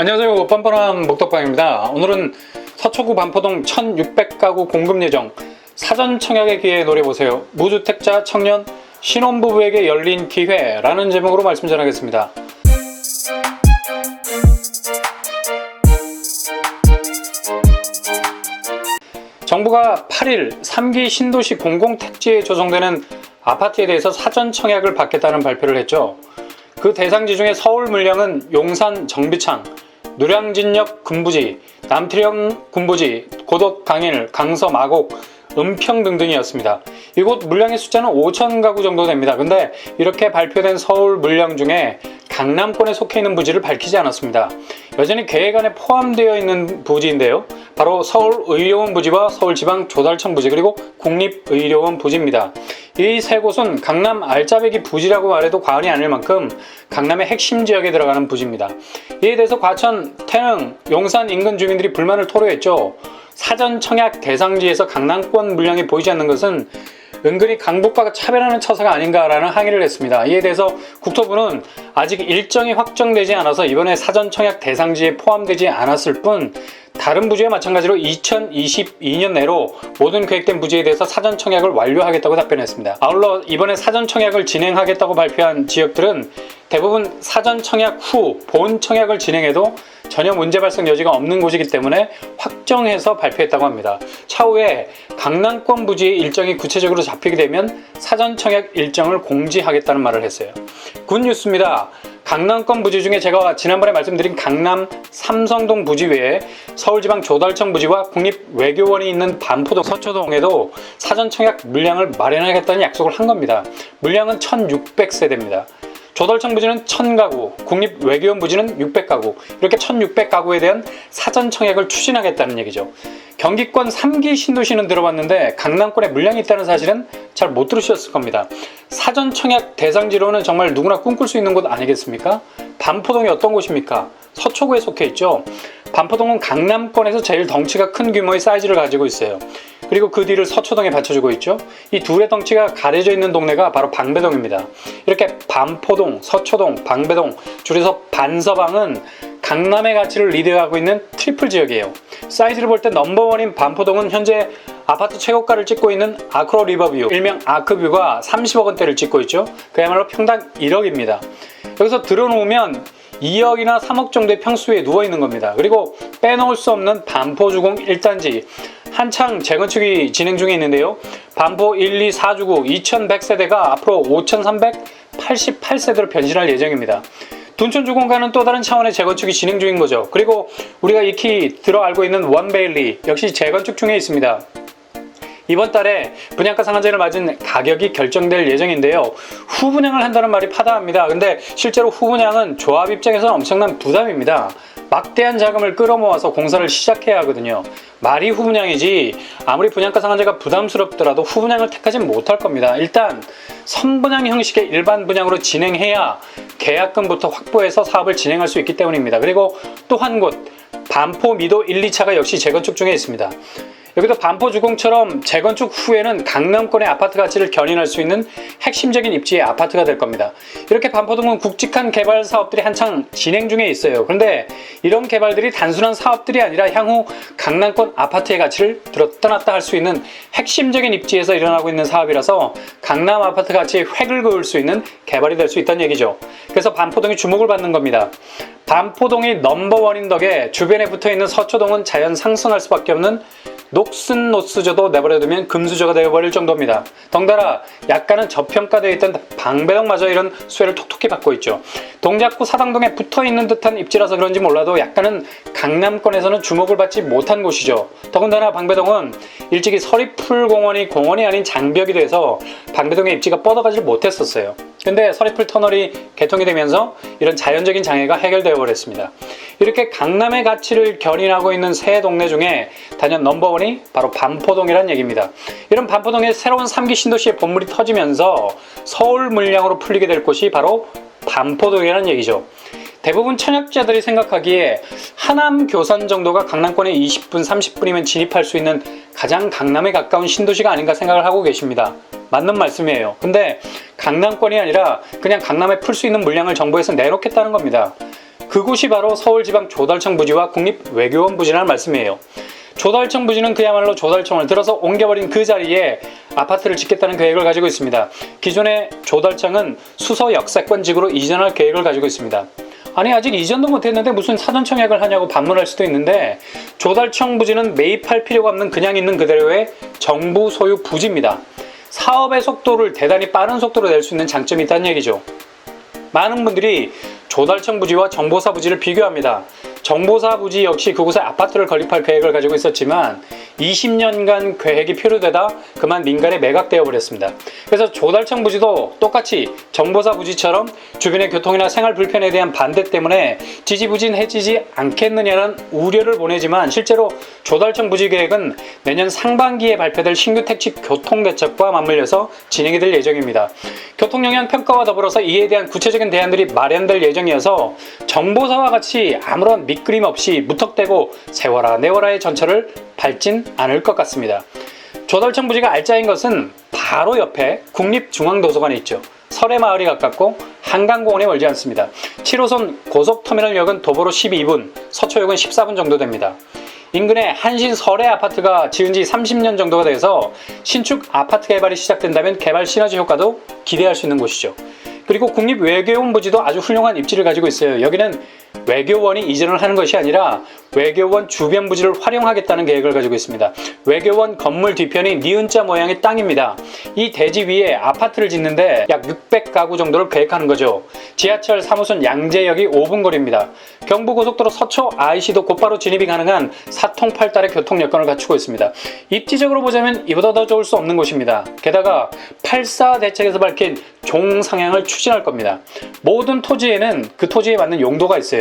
안녕하세요. 뻔뻔한 목덕방입니다. 오늘은 서초구 반포동 1600가구 공급 예정 사전 청약의 기회에 노려보세요. 무주택자 청년 신혼부부에게 열린 기회라는 제목으로 말씀 전하겠습니다. 정부가 8일 3기 신도시 공공택지에 조성되는 아파트에 대해서 사전 청약을 받겠다는 발표를 했죠. 그 대상지 중에 서울 물량은 용산 정비창, 누량진역 군부지, 남태령 군부지, 고덕 강일, 강서 마곡, 은평 등등이었습니다. 이곳 물량의 숫자는 5천 가구 정도 됩니다. 근데 이렇게 발표된 서울 물량 중에 강남권에 속해 있는 부지를 밝히지 않았습니다. 여전히 계획 안에 포함되어 있는 부지인데요. 바로 서울의료원 부지와 서울지방조달청 부지 그리고 국립의료원 부지입니다. 이 세 곳은 강남 알짜배기 부지라고 말해도 과언이 아닐 만큼 강남의 핵심 지역에 들어가는 부지입니다. 이에 대해서 과천, 태릉, 용산 인근 주민들이 불만을 토로했죠. 사전 청약 대상지에서 강남권 물량이 보이지 않는 것은 은근히 강북과 차별하는 처사가 아닌가라는 항의를 했습니다. 이에 대해서 국토부는 아직 일정이 확정되지 않아서 이번에 사전 청약 대상지에 포함되지 않았을 뿐 다른 부지와 마찬가지로 2022년 내로 모든 계획된 부지에 대해서 사전 청약을 완료하겠다고 답변했습니다. 아울러 이번에 사전 청약을 진행하겠다고 발표한 지역들은 대부분 사전 청약 후 본 청약을 진행해도 전혀 문제 발생 여지가 없는 곳이기 때문에 확정해서 발표했다고 합니다. 차후에 강남권 부지의 일정이 구체적으로 잡히게 되면 사전 청약 일정을 공지하겠다는 말을 했어요. 굿 뉴스입니다. 강남권 부지 중에 제가 지난번에 말씀드린 강남 삼성동 부지 외에 서울지방 조달청 부지와 국립외교원이 있는 반포동 서초동에도 사전 청약 물량을 마련하겠다는 약속을 한 겁니다. 물량은 1600세대입니다. 조달청 부지는 1000가구, 국립외교원 부지는 600가구, 이렇게 1600가구에 대한 사전 청약을 추진하겠다는 얘기죠. 경기권 3기 신도시는 들어봤는데 강남권에 물량이 있다는 사실은 잘 못 들으셨을 겁니다. 사전 청약 대상지로는 정말 누구나 꿈꿀 수 있는 곳 아니겠습니까? 반포동이 어떤 곳입니까? 서초구에 속해 있죠. 반포동은 강남권에서 제일 덩치가 큰 규모의 사이즈를 가지고 있어요. 그리고 그 뒤를 서초동에 받쳐주고 있죠. 이 둘의 덩치가 가려져 있는 동네가 바로 방배동입니다. 이렇게 반포동, 서초동, 방배동, 줄여서 반서방은 강남의 가치를 리드하고 있는 트리플 지역이에요. 사이즈를 볼 때 넘버원인 반포동은 현재 아파트 최고가를 찍고 있는 아크로 리버뷰, 일명 아크뷰가 30억 원대를 찍고 있죠. 그야말로 평당 1억입니다. 여기서 들어놓으면 2억이나 3억 정도의 평수에 누워 있는 겁니다. 그리고 빼놓을 수 없는 반포주공 1단지 한창 재건축이 진행 중에 있는데요. 반포 1, 2, 4주구 2100세대가 앞으로 5388세대로 변신할 예정입니다. 둔촌주공과는 또 다른 차원의 재건축이 진행 중인 거죠. 그리고 우리가 익히 들어 알고 있는 원베일리 역시 재건축 중에 있습니다. 이번 달에 분양가 상한제를 맞은 가격이 결정될 예정인데요. 후분양을 한다는 말이 파다합니다. 근데 실제로 후분양은 조합 입장에서는 엄청난 부담입니다. 막대한 자금을 끌어모아서 공사를 시작해야 하거든요. 말이 후분양이지 아무리 분양가 상한제가 부담스럽더라도 후분양을 택하진 못할 겁니다. 일단 선분양 형식의 일반 분양으로 진행해야 계약금부터 확보해서 사업을 진행할 수 있기 때문입니다. 그리고 또 한 곳 반포 미도 1, 2차가 역시 재건축 중에 있습니다. 여기도 반포 주공처럼 재건축 후에는 강남권의 아파트 가치를 견인할 수 있는 핵심적인 입지의 아파트가 될 겁니다. 이렇게 반포동은 굵직한 개발 사업들이 한창 진행 중에 있어요. 그런데 이런 개발들이 단순한 사업들이 아니라 향후 강남권 아파트의 가치를 들었다 놨다 할 수 있는 핵심적인 입지에서 일어나고 있는 사업이라서 강남 아파트 가치에 획을 그을 수 있는 개발이 될 수 있다는 얘기죠. 그래서 반포동이 주목을 받는 겁니다. 반포동이 넘버원인 덕에 주변에 붙어 있는 서초동은 자연 상승할 수밖에 없는 녹슨 노스저도 내버려두면 금수저가 되어버릴 정도입니다. 덩달아 약간은 저평가되어 있던 방배동마저 이런 수혜를 톡톡히 받고 있죠. 동작구 사당동에 붙어있는 듯한 입지라서 그런지 몰라도 약간은 강남권에서는 주목을 받지 못한 곳이죠. 더군다나 방배동은 일찍이 서리풀공원이 공원이 아닌 장벽이 돼서 방배동의 입지가 뻗어가지 못했었어요. 근데 서리풀 터널이 개통이 되면서 이런 자연적인 장애가 해결되어 버렸습니다. 이렇게 강남의 가치를 견인하고 있는 새 동네 중에 단연 넘버원이 바로 반포동이란 얘기입니다. 이런 반포동의 새로운 3기 신도시의 본물이 터지면서 서울 물량으로 풀리게 될 곳이 바로 반포동이라는 얘기죠. 대부분 천역자들이 생각하기에 하남 교산 정도가 강남권에 20분, 30분이면 진입할 수 있는 가장 강남에 가까운 신도시가 아닌가 생각을 하고 계십니다. 맞는 말씀이에요. 근데 강남권이 아니라 그냥 강남에 풀 수 있는 물량을 정부에서 내놓겠다는 겁니다. 그곳이 바로 서울지방 조달청 부지와 국립외교원 부지라는 말씀이에요. 조달청 부지는 그야말로 조달청을 들어서 옮겨버린 그 자리에 아파트를 짓겠다는 계획을 가지고 있습니다. 기존의 조달청은 수서 역세권직으로 이전할 계획을 가지고 있습니다. 아니 아직 이전도 못했는데 무슨 사전 청약을 하냐고 반문할 수도 있는데 조달청 부지는 매입할 필요가 없는 그냥 있는 그대로의 정부 소유 부지입니다. 사업의 속도를 대단히 빠른 속도로 낼 수 있는 장점이 있다는 얘기죠. 많은 분들이 조달청 부지와 정보사 부지를 비교합니다. 정보사 부지 역시 그곳에 아파트를 건립할 계획을 가지고 있었지만 20년간 계획이 표류되다 그만 민간에 매각되어 버렸습니다. 그래서 조달청 부지도 똑같이 정보사 부지처럼 주변의 교통이나 생활 불편에 대한 반대 때문에 지지부진해지지 않겠느냐는 우려를 보내지만 실제로 조달청 부지 계획은 내년 상반기에 발표될 신규 택지 교통 대책과 맞물려서 진행이 될 예정입니다. 교통 영향 평가와 더불어서 이에 대한 구체적인 대안들이 마련될 예정 이어서 정보사와 같이 아무런 밑그림 없이 무턱대고 세워라 내워라의 전철을 밟진 않을 것 같습니다. 조달청 부지가 알짜인 것은 바로 옆에 국립중앙도서관이 있죠. 설해마을이 가깝고 한강공원에 멀지 않습니다. 7호선 고속터미널역은 도보로 12분, 서초역은 14분 정도 됩니다. 인근에 한신 설해 아파트가 지은 지 30년 정도가 돼서 신축 아파트 개발이 시작된다면 개발 시너지 효과도 기대할 수 있는 곳이죠. 그리고 국립 외교원 부지도 아주 훌륭한 입지를 가지고 있어요. 여기는 외교원이 이전을 하는 것이 아니라 외교원 주변 부지를 활용하겠다는 계획을 가지고 있습니다. 외교원 건물 뒤편이 니은자 모양의 땅입니다. 이 대지 위에 아파트를 짓는데 약 600가구 정도를 계획하는 거죠. 지하철 3호선 양재역이 5분 거리입니다. 경부고속도로 서초 IC도 곧바로 진입이 가능한 사통팔달의 교통 여건을 갖추고 있습니다. 입지적으로 보자면 이보다 더 좋을 수 없는 곳입니다. 게다가 8사 대책에서 밝힌 종상향을 추진할 겁니다. 모든 토지에는 그 토지에 맞는 용도가 있어요.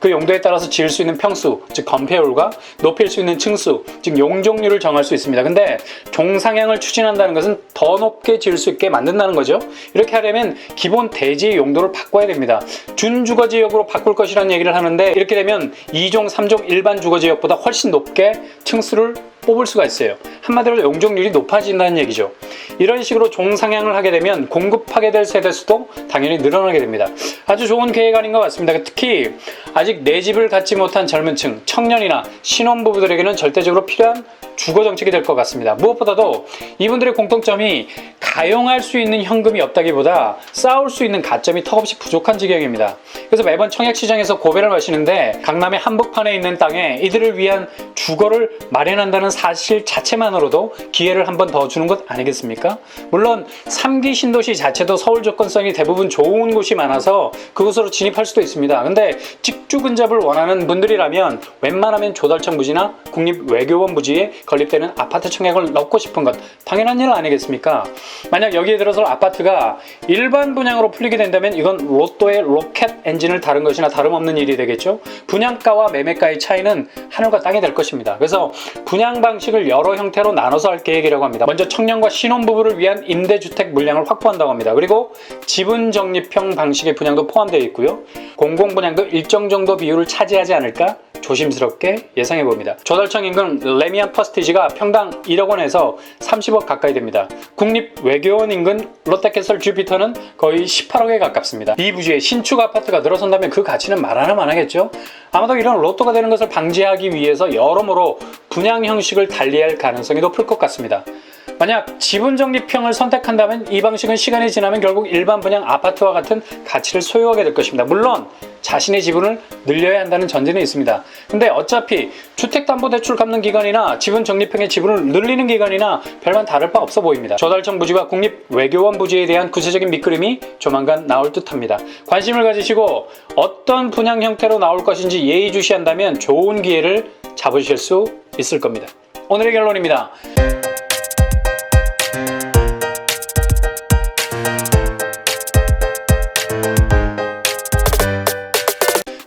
그 용도에 따라서 지을 수 있는 평수, 즉 건폐율과 높일 수 있는 층수, 즉 용적률을 정할 수 있습니다. 근데 종상향을 추진한다는 것은 더 높게 지을 수 있게 만든다는 거죠. 이렇게 하려면 기본 대지의 용도를 바꿔야 됩니다. 준주거 지역으로 바꿀 것이라는 얘기를 하는데 이렇게 되면 2종, 3종 일반 주거 지역보다 훨씬 높게 층수를 뽑을 수가 있어요. 한마디로 용적률이 높아진다는 얘기죠. 이런 식으로 종상향을 하게 되면 공급하게 될 세대 수도 당연히 늘어나게 됩니다. 아주 좋은 계획 아닌 것 같습니다. 특히 아직 내 집을 갖지 못한 젊은 층, 청년이나 신혼부부들에게는 절대적으로 필요한 주거 정책이 될 것 같습니다. 무엇보다도 이분들의 공통점이 가용할 수 있는 현금이 없다기보다 쌓을 수 있는 가점이 턱없이 부족한 지경입니다. 그래서 매번 청약시장에서 고배를 마시는데 강남의 한복판에 있는 땅에 이들을 위한 주거를 마련한다는 사실 자체만으로도 기회를 한 번 더 주는 것 아니겠습니까? 물론 3기 신도시 자체도 서울 조건성이 대부분 좋은 곳이 많아서 그곳으로 진입할 수도 있습니다. 근데 직주 근접을 원하는 분들이라면 웬만하면 조달청 부지나 국립 외교원 부지에 건립되는 아파트 청약을 넣고 싶은 것 당연한 일 아니겠습니까? 만약 여기에 들어서 아파트가 일반 분양으로 풀리게 된다면 이건 로또의 로켓 엔진을 다른 것이나 다름없는 일이 되겠죠. 분양가와 매매가의 차이는 하늘과 땅이 될 것입니다. 그래서 분양 방식을 여러 형태로 나눠서 할 계획이라고 합니다. 먼저 청년과 신혼부부를 위한 임대주택 물량을 확보한다고 합니다. 그리고 지분 적립형 방식의 분양도 포함되어 있고요. 공공 분양도 일정 정도 비율을 차지하지 않을까 조심스럽게 예상해 봅니다. 조달청 인근 레미안 퍼스티지가 평당 1억 원에서 30억 가까이 됩니다. 국립 외교원 인근 롯데캐슬 주피터는 거의 18억에 가깝습니다. 이 부지에 신축 아파트가 늘어선다면 그 가치는 말 하나 안 하겠죠? 아마도 이런 로또가 되는 것을 방지하기 위해서 여러모로 분양 형식을 달리할 가능성이 높을 것 같습니다. 만약 지분 적립형을 선택한다면 이 방식은 시간이 지나면 결국 일반 분양 아파트와 같은 가치를 소유하게 될 것입니다. 물론 자신의 지분을 늘려야 한다는 전제는 있습니다. 근데 어차피 주택담보대출 갚는 기간이나 지분 적립형의 지분을 늘리는 기간이나 별반 다를 바 없어 보입니다. 조달청 부지와 국립 외교원 부지에 대한 구체적인 밑그림이 조만간 나올 듯합니다. 관심을 가지시고 어떤 분양 형태로 나올 것인지 예의주시한다면 좋은 기회를 잡으실 수 있을 겁니다. 오늘의 결론입니다.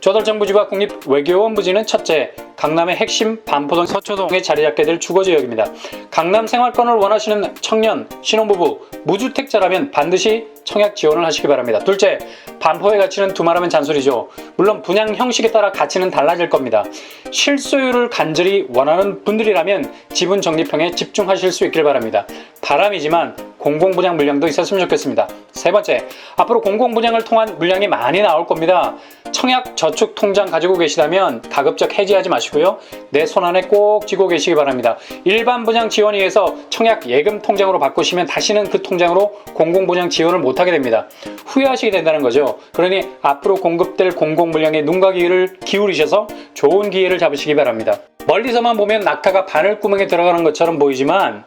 조달청 부지와 국립 외교원 부지는 첫째, 강남의 핵심 반포동 서초동에 자리 잡게 될 주거지역입니다. 강남 생활권을 원하시는 청년, 신혼부부, 무주택자라면 반드시 청약 지원을 하시기 바랍니다. 둘째, 반포의 가치는 두말하면 잔소리죠. 물론 분양 형식에 따라 가치는 달라질 겁니다. 실소유를 간절히 원하는 분들이라면 지분 적립형에 집중하실 수 있길 바랍니다. 바람이지만 공공분양 물량도 있었으면 좋겠습니다. 세 번째, 앞으로 공공분양을 통한 물량이 많이 나올 겁니다. 청약 저축 통장 가지고 계시다면 가급적 해지하지 마시고요. 내 손안에 꼭 쥐고 계시기 바랍니다. 일반 분양 지원에 의해서 청약 예금 통장으로 바꾸시면 다시는 그 통장으로 공공 분양 지원을 못 하게 됩니다. 후회하시게 된다는 거죠. 그러니 앞으로 공급될 공공 물량에 눈과 귀를 기울이셔서 좋은 기회를 잡으시기 바랍니다. 멀리서만 보면 낙타가 바늘 구멍에 들어가는 것처럼 보이지만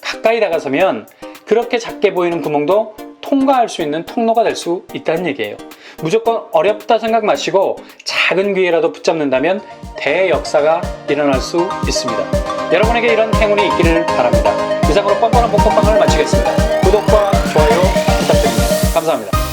가까이 다가서면 그렇게 작게 보이는 구멍도 통과할 수 있는 통로가 될 수 있다는 얘기예요. 무조건 어렵다 생각 마시고 작은 기회라도 붙잡는다면 대역사가 일어날 수 있습니다. 여러분에게 이런 행운이 있기를 바랍니다. 이상으로 뻔뻔한 뽕뽕빵을 마치겠습니다. 구독과 좋아요 부탁드립니다. 감사합니다.